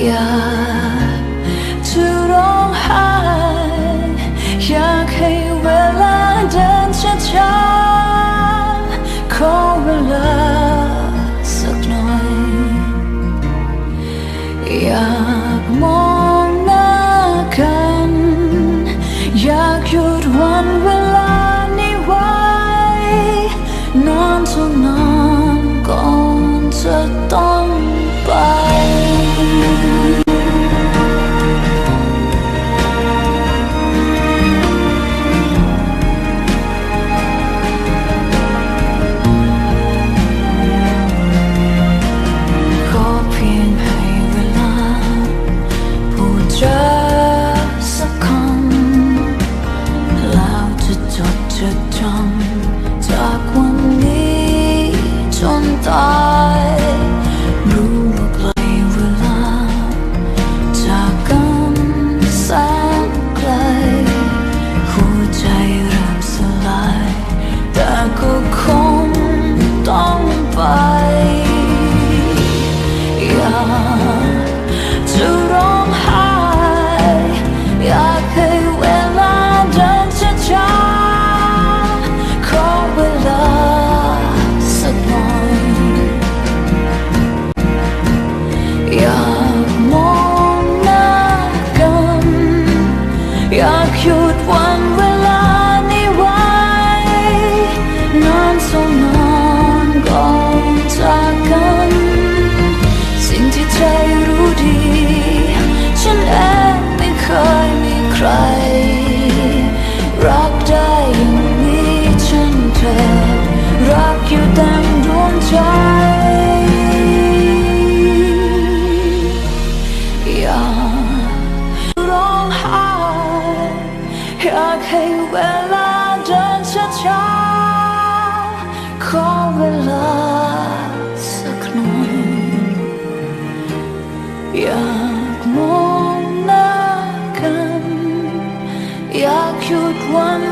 อยากจะร้องไห้อยากให้เวลาเดินช้าๆขอเวลาสักหน่อยอยากมองหน้ากัน อยากหยุดวันเวลานี้ไว้นานเท่านานก่อนจะต้อง จด Jak jutłam 也给未来人悄悄空为了此刻浓，jak mu nakan, jak you want.